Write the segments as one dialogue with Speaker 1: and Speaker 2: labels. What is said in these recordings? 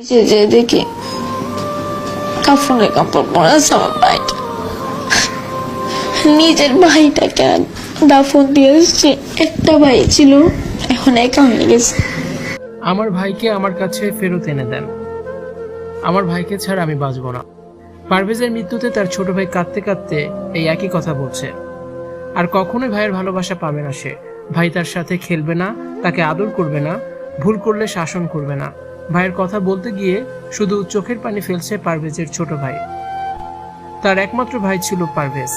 Speaker 1: নিচে যে দেখি কাফনে কাপড় পরা আমার ভাইটা নিজের ভাইটাকে দাফন দিয়ে এসছে। একটা ভাই ছিল, এখন একা হয়ে গেছে।
Speaker 2: আমার ভাইকে আমার কাছে ফেরত এনে দেন। আমার ভাইকে ছাড়া আমি বাঁচব না। পারভেজের মৃত্যুতে তার ছোট ভাই কাঁদতে কাঁদতে এই একই কথা বলছে। আর কখনোই ভাইয়ের ভালোবাসা পাবে না সে। ভাই তার সাথে খেলবে না, তাকে আদর করবে না, ভুল করলে শাসন করবে না। ভাইয়ের কথা বলতে গিয়ে শুধু চোখের পানি ফেলছে পারভেজের ছোট ভাই। তার একমাত্র ভাই ছিল পারভেজ।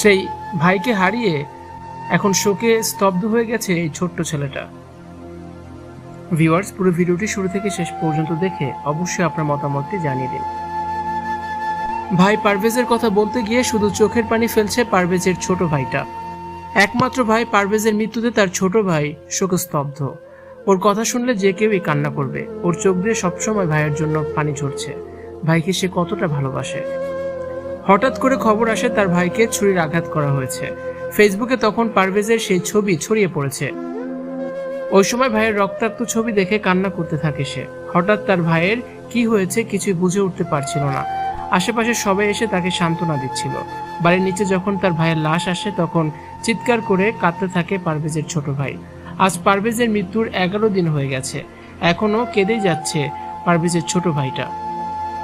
Speaker 2: সেই ভাইকে হারিয়ে এখন শোকে স্তব্ধ হয়ে গেছে এই ছোট্ট ছেলেটা। ভিউয়ার্স, পুরো ভিডিওটি শুরু থেকে শেষ পর্যন্ত দেখে অবশ্যই আপনার মতামতটি জানিয়ে দিন। ভাই পারভেজের কথা বলতে গিয়ে শুধু চোখের পানি ফেলছে পারভেজের ছোট ভাইটা। একমাত্র ভাই পারভেজের মৃত্যুতে তার ছোট ভাই শোকস্তব্ধ। ওর কথা শুনলে যে কেউই কান্না করবে। ওর চোখ দিয়ে সবসময় ভাইয়ের জন্য পানি ঝরছে। ভাইকে সে কতটা ভালোবাসে। হঠাৎ করে খবর আসে তার ভাইকে ছুরির আঘাত করা হয়েছে। ফেসবুকে তখন পারভেজের সেই ছবি ছড়িয়ে পড়েছে। ওই সময় ভাইয়ের রক্তাক্ত ছবি দেখে কান্না করতে থাকে সে। হঠাৎ তার ভাইয়ের কি হয়েছে কিছুই বুঝে উঠতে পারছিল না। আশেপাশে সবাই এসে তাকে সান্ত্বনা দিচ্ছিল। বাড়ির নিচে যখন তার ভাইয়ের লাশ আসে তখন চিৎকার করে কাঁদতে থাকে পারভেজের ছোট ভাই। আজ পারভেজের মৃত্যুর এগারো দিন হয়ে গেছে। এখনও কেঁদেই যাচ্ছে পারভেজের ছোট ভাইটা।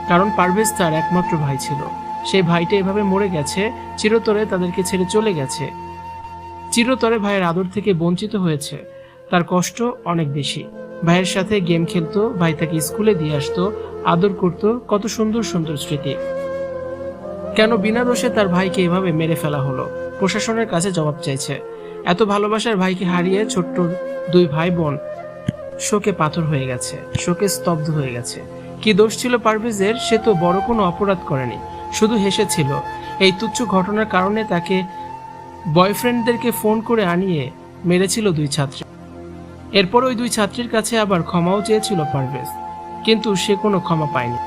Speaker 2: কারণ পারভেজ তার একমাত্র ভাই ছিল। সেই ভাইটা এভাবে মরে গেছে, চিরতরে তাদেরকে ছেড়ে চলে গেছে। চিরতরে ভাইয়ের আদর থেকে বঞ্চিত হয়েছে। তার কষ্ট অনেক বেশি। ভাইয়ের সাথে গেম খেলতো, ভাই তাকে স্কুলে দিয়ে আসতো, আদর করত, কত সুন্দর সুন্দর স্মৃতি। কেন বিনা দোষে তার ভাইকে এভাবে মেরে ফেলা হলো? প্রশাসনের কাছে জবাব চাইছে। এত ভালোবাসার ভাইকে হারিয়ে ছোট্ট দুই ভাই বোন শোকে পাথর হয়ে গেছে, শোকে স্তব্ধ হয়ে গেছে। কি দোষ ছিল পারভেজের? সে তো বড় কোনো অপরাধ করেনি। শুধু হেসেছিল। এই তুচ্ছ ঘটনার কারণে তাকে বয়ফ্রেন্ডদেরকে ফোন করে আনিয়ে মেরেছিল দুই ছাত্রী। এরপর ওই দুই ছাত্রীর কাছে আবার ক্ষমাও চেয়েছিল পারভেজ। কিন্তু সে কোনো ক্ষমা পায়নি।